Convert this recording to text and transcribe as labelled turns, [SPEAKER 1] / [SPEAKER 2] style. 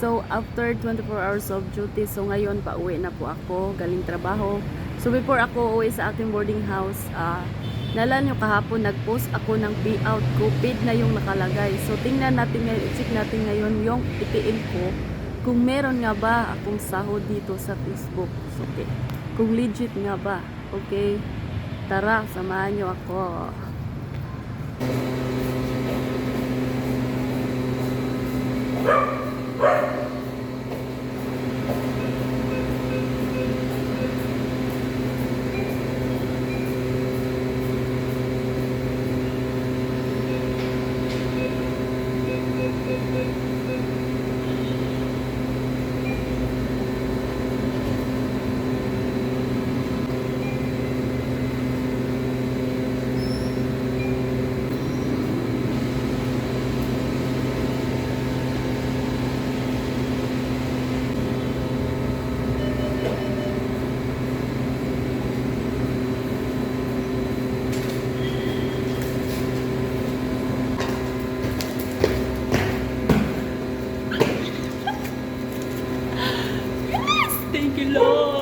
[SPEAKER 1] So, after 24 hours of duty, so ngayon pa uwi na po ako, galing trabaho. So, before ako uwi sa aking boarding house, ah, nalan nyo kahapon, nag-post ako ng payout ko, paid na yung nakalagay. So, tingnan natin ngayon, check natin ngayon yung itiin ko, kung meron nga ba akong sahod dito sa Facebook. So, okay. Kung legit nga ba. Okay. Tara, samahan nyo ako. Thank you, Lord.